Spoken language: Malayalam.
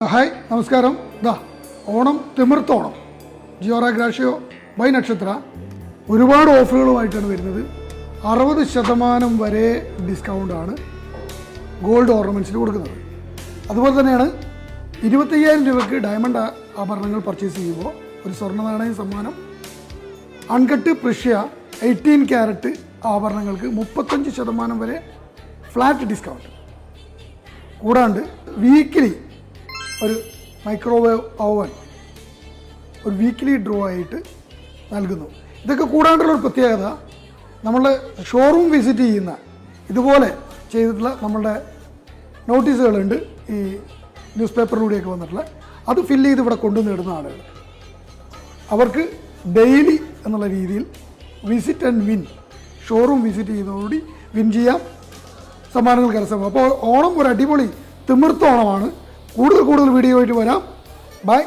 ഹായ് നമസ്കാരം. ദാ ഓണം തിമിർത്തോണം. ജിയോറ ഗ്രാഷ്യോ ബൈ നക്ഷത്ര. ഒരുപാട് ഓഫറുകളുമായിട്ടാണ് വരുന്നത്. അറുപത് ശതമാനം വരെ ഡിസ്കൗണ്ടാണ് ഗോൾഡ് ഓർണമെന്റ്സിന് കൊടുക്കുന്നത്. അതുപോലെ തന്നെയാണ് ഇരുപത്തയ്യായിരം രൂപയ്ക്ക് ഡയമണ്ട് ആഭരണങ്ങൾ പർച്ചേസ് ചെയ്യുമ്പോൾ ഒരു സ്വർണ നാണയ സമ്മാനം അൺകട്ട് പ്രഷ്യ എയ്റ്റീൻ ക്യാരറ്റ് ആഭരണങ്ങൾക്ക് മുപ്പത്തഞ്ച് ശതമാനം വരെ ഫ്ലാറ്റ് ഡിസ്കൗണ്ട് കൂടാണ്ട് വീക്കിലി ഒരു മൈക്രോവേവ് ഓവൻ ഒരു വീക്കിലി ഡ്രോ ആയിട്ട് നൽകുന്നു. ഇതൊക്കെ കൂടാണ്ടുള്ള ഒരു പ്രത്യേകത നമ്മൾ ഷോറൂം വിസിറ്റ് ചെയ്യുന്ന ഇതുപോലെ ചെയ്തിട്ടുള്ള നമ്മളുടെ നോട്ടീസുകളുണ്ട് ഈ ന്യൂസ് പേപ്പറിലൂടെയൊക്കെ വന്നിട്ടുള്ള അത് ഫില്ല് ചെയ്ത് ഇവിടെ കൊണ്ടുവന്നിടുന്ന ആളുകൾ. അവർക്ക് ഡെയിലി എന്നുള്ള രീതിയിൽ visit and win showroom visit ചെയ്യുന്നതോടുകൂടി win ചെയ്യാം. സമ്മാനങ്ങൾ കരസ്ഥമാക്കും. അപ്പോൾ ഓണം ഒരു അടിപൊളി തിമിർത്ത ഓണമാണ്. കൂടുതൽ കൂടുതൽ വീഡിയോ ആയിട്ട് വരാം. ബൈ